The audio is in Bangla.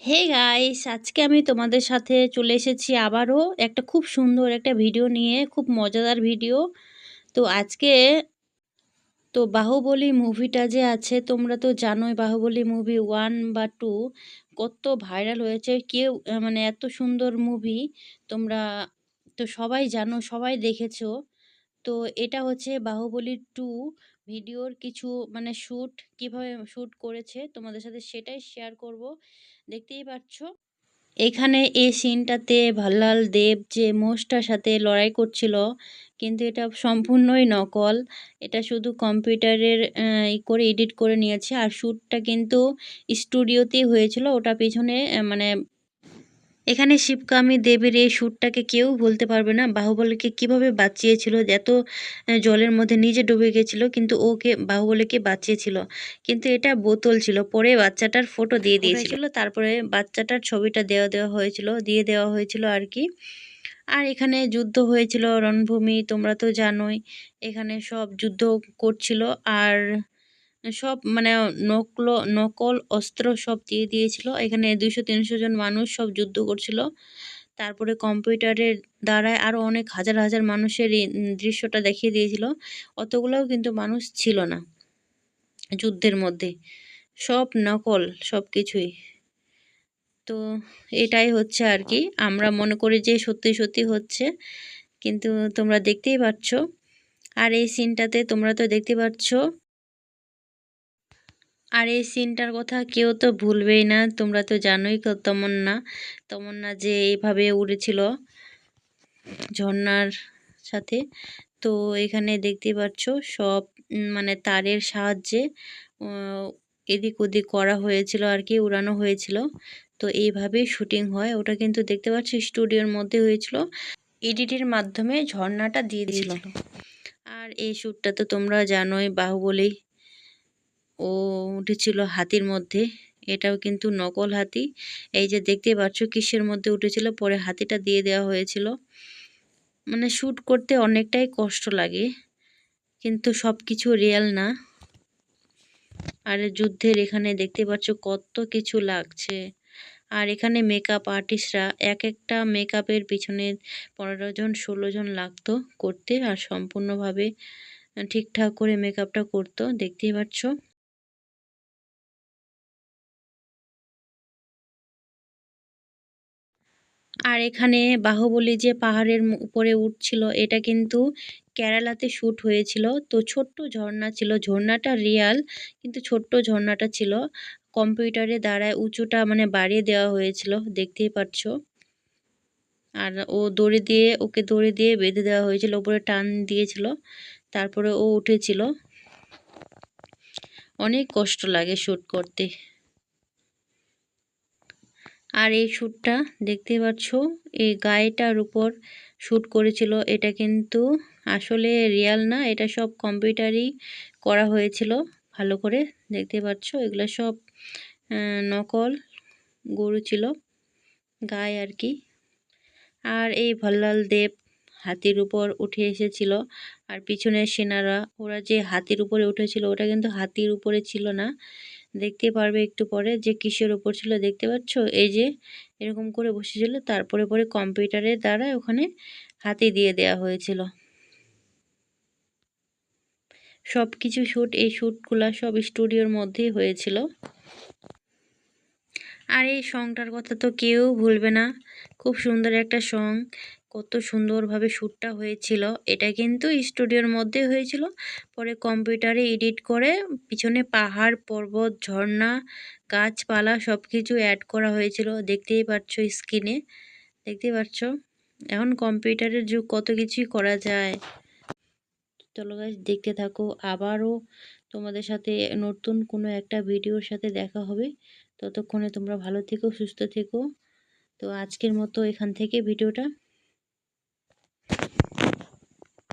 হে গাইস আজকে আমি তোমাদের সাথে চলে এসেছি আবারও একটা খুব সুন্দর একটা ভিডিও নিয়ে, খুব মজাদার ভিডিও তো আজকে, তো বাহুবলী মুভিটা যে আছে, তোমরা তো জানোই বাহুবলী মুভি ওয়ান বা টু কত ভাইরাল হয়েছে। কেউ মানে এত সুন্দর মুভি তোমরা তো সবাই জানো, সবাই দেখেছ। তো এটা হচ্ছে বাহুবলী টু ভিডিওর কিছু মানে শ্যুট কীভাবে শ্যুট করেছে তোমাদের সাথে সেটাই শেয়ার করব। দেখতেই পাচ্ছ। এখানে এই সিনটাতে ভাল্লাল দেব যে মোষটার সাথে লড়াই করছিল, কিন্তু এটা সম্পূর্ণই নকল। এটা শুধু কম্পিউটারের ই করে এডিট করে নিয়েছে। আর শ্যুটটা কিন্তু স্টুডিওতেই হয়েছিল। ওটা পেছনে মানে এখানে শিবকামী দেবীর এই সুরটাকে কেউ বলতে পারবে না। বাহুবলীকে কীভাবে বাঁচিয়েছিল এত জলের মধ্যে নিজে ডুবে গেছিল কিন্তু ওকে বাহুবলীকে বাঁচিয়েছিল। কিন্তু এটা বোতল ছিল পরে বাচ্চাটার ফটো দিয়ে দিয়েছিল। তারপরে বাচ্চাটার ছবিটা দেওয়া দেওয়া হয়েছিল দিয়ে দেওয়া হয়েছিল আর কি। আর এখানে যুদ্ধ হয়েছিল রণভূমি তোমরা তো জানোই এখানে সব যুদ্ধ করছিল। আর সব মানে নকল নকল অস্ত্র সব দিয়ে দিয়েছিল। এখানে দুইশো তিনশো জন মানুষ সব যুদ্ধ করছিল। তারপরে কম্পিউটারের দ্বারায় আরও অনেক হাজার হাজার মানুষের দৃশ্যটা দেখিয়ে দিয়েছিল। অতগুলোও কিন্তু মানুষ ছিল না যুদ্ধের মধ্যে। সব নকল সব কিছুই। তো এটাই হচ্ছে আর কি। আমরা মনে করি যে সত্যি সত্যি হচ্ছে। কিন্তু তোমরা দেখতেই পাচ্ছ। আর এই সিনটাতে তোমরা তো দেখতে পাচ্ছ আর এই সিনটার কথা কেউ তো ভুলবেই না তোমরা তো জানোই তমন্না। তমন্না যে এইভাবে উড়েছিল ঝর্ণার সাথে। তো এখানে দেখতে পাচ্ছ সব মানে তারের সাহায্যে এদিক ওদিক করা হয়েছিল আর কি উড়ানো হয়েছিল। তো এইভাবেই শুটিং হয়। ওটা কিন্তু দেখতে পাচ্ছ স্টুডিওর মধ্যে হয়েছিল। এডিটের মাধ্যমে ঝর্ণাটা দিয়ে দিয়েছিল। আর এই শ্যুটটা তো তোমরা জানোই বাহুবলী। ও উঠেছিল হাতির মধ্যে। এটাও কিন্তু নকল হাতি। এই যে দেখতে পাচ্ছ কিসের মধ্যে উঠেছিল, পরে হাতিটা দিয়ে দেওয়া হয়েছিল। মানে শ্যুট করতে অনেকটাই কষ্ট লাগে, কিন্তু সব কিছু রিয়েল না। আর যুদ্ধের এখানে দেখতে পাচ্ছ কত কিছু লাগছে। আর এখানে মেকআপ আর্টিস্টরা এক একটা মেকআপের পিছনে পনেরো জন, ষোলো জন লাগতো করতে, আর সম্পূর্ণভাবে ঠিকঠাক করে মেকআপটা করতো। দেখতেই পাচ্ছ। আর এখানে বাহুবলী যে পাহাড়ের উপরে উঠছিল, এটা কিন্তু কেরালাতে শ্যুট হয়েছিল। তো ছোট্ট ঝর্ণা ছিল, ঝর্ণাটা রিয়াল, কিন্তু ছোট্ট ঝর্ণাটা ছিল। কম্পিউটারে দ্বারায় উঁচুটা মানে বাড়িয়ে দেওয়া হয়েছিল, দেখতেই পাচ্ছ। আর ও দড়ি দিয়ে, ওকে দড়ি দিয়ে বেঁধে দেওয়া হয়েছিল, উপরে টান দিয়েছিল, তারপরে ও উঠেছিল। অনেক কষ্ট লাগে শ্যুট করতে। আর এই শ্যুটটা দেখতে পাচ্ছ, এই গায়েটার উপর শ্যুট করেছিল। এটা কিন্তু আসলে রিয়াল না, এটা সব কম্পিউটারই করা হয়েছিল, ভালো করে দেখতে পাচ্ছ। এগুলো সব নকল গরু ছিল, গায়ে আর কি। আর এই ভল্লাল দেব হাতির উপর উঠে এসেছিল, আর পিছনের সেনারা, ওরা যে হাতির উপরে উঠেছিল, ওটা কিন্তু হাতির উপরে ছিল না। দেখতে পারবে একটু পরে যে কিসের উপর ছিল, দেখতে পাচ্ছ? এই যে এরকম করে বসেছিল, তারপরে পরে কম্পিউটারের দ্বারা ওখানে হাতি দিয়ে দেওয়া হয়েছিল। সব কিছু শ্যুট এই শ্যুটগুলো সব স্টুডিওর মধ্যেই হয়েছিল। আর এই সংটার কথা তো কেউ ভুলবে না। খুব সুন্দর একটা সং কত সুন্দরভাবে শ্যুটটা হয়েছিল। এটা কিন্তু স্টুডিওর মধ্যে হয়েছিল। পরে কম্পিউটারে এডিট করে পিছনে পাহাড়, পর্বত, ঝর্ণা, গাছপালা সব কিছু অ্যাড করা হয়েছিল। দেখতেই পাচ্ছ স্ক্রিনে দেখতেই পাচ্ছ এখন কম্পিউটারের যুগ, কত কিছুই করা যায়। চলো গাছ দেখতে থাকো। আবারও তোমাদের সাথে নতুন কোনো একটা ভিডিওর সাথে দেখা হবে। ততক্ষণে তোমরা ভালো থেকো, সুস্থ থেকো। তো আজকের মতো এখান থেকে ভিডিওটা।